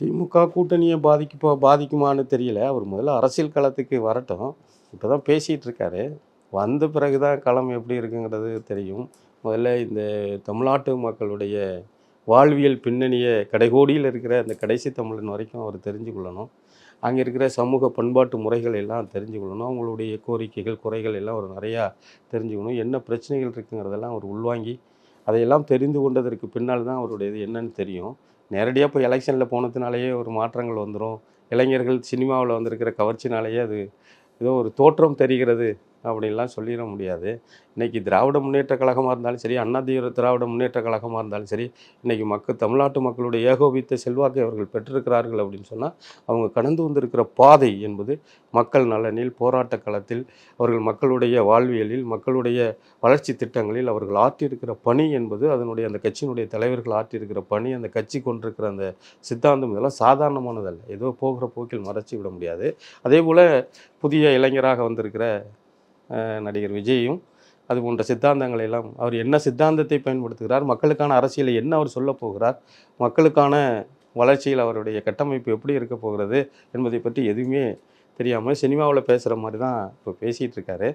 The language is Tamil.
திமுக கூட்டணியை பாதிக்கு பாதிக்குமான்னு தெரியல. அவர் முதல்ல அரசியல் களத்துக்கு வரட்டும். இப்போ தான் பேசிகிட்டு இருக்காரு. வந்த பிறகு தான் களம் எப்படி இருக்குங்கிறது தெரியும். முதல்ல இந்த தமிழ்நாட்டு மக்களுடைய வாழ்வியல் பின்னணியை கடைகோடியில் இருக்கிற அந்த கடைசி தமிழன் வரைக்கும் அவர் தெரிஞ்சு கொள்ளணும். அங்கே இருக்கிற சமூக பண்பாட்டு முறைகள் எல்லாம் தெரிஞ்சுக்கொள்ளணும் அவங்களுடைய கோரிக்கைகள் குறைகள் எல்லாம் ஒரு நிறையா தெரிஞ்சுக்கணும். என்ன பிரச்சனைகள் இருக்குங்கிறதெல்லாம் அவர் உள்வாங்கி அதையெல்லாம் தெரிந்து கொண்டதற்கு பின்னால் தான் அவருடைய இது என்னன்னு தெரியும். நேரடியாக இப்போ எலெக்ஷனில் போனதுனாலேயே ஒரு மாற்றங்கள் வந்துடும் இளைஞர்கள் சினிமாவில் வந்திருக்கிற கவர்ச்சினாலேயே அது ஏதோ ஒரு தோற்றம் தெரிகிறது. அப்படின்லாம் சொல்லிட முடியாது. இன்றைக்கி திராவிட முன்னேற்ற கழகமாக இருந்தாலும் சரி அண்ணா தீவிர திராவிட முன்னேற்ற கழகமாக இருந்தாலும் சரி இன்றைக்கி மக்கள் தமிழ்நாட்டு மக்களுடைய ஏகோபித்த செல்வாக்கை அவர்கள் பெற்றிருக்கிறார்கள் அப்படின்னு சொன்னால் அவங்க கடந்து வந்திருக்கிற பாதை என்பது மக்கள் நலனில் போராட்ட களத்தில் அவர்கள் மக்களுடைய வாழ்வியலில் மக்களுடைய வளர்ச்சி திட்டங்களில் அவர்கள் ஆற்றியிருக்கிற பணி என்பது அதனுடைய அந்த கட்சியினுடைய தலைவர்கள் ஆற்றியிருக்கிற பணி அந்த கட்சி கொண்டிருக்கிற அந்த சித்தாந்தம் இதெல்லாம் சாதாரணமானதல்ல. ஏதோ போகிற போக்கில் மறைச்சி விட முடியாது. அதே போல் புதிய இளைஞராக வந்திருக்கிற நடிகர் விஜயும் அது போன்ற சித்தாந்தங்களை எல்லாம் அவர் என்ன சித்தாந்தத்தை பயன்படுத்துகிறார் மக்களுக்கான அரசியலை என்ன அவர் சொல்லப் போகிறார் மக்களுக்கான வளர்ச்சியில் அவருடைய கட்டமைப்பு எப்படி இருக்க போகிறது என்பதை பற்றி எதுவுமே தெரியாமல் சினிமாவில் பேசுகிற மாதிரி தான் இப்போ பேசிகிட்டு இருக்காரு.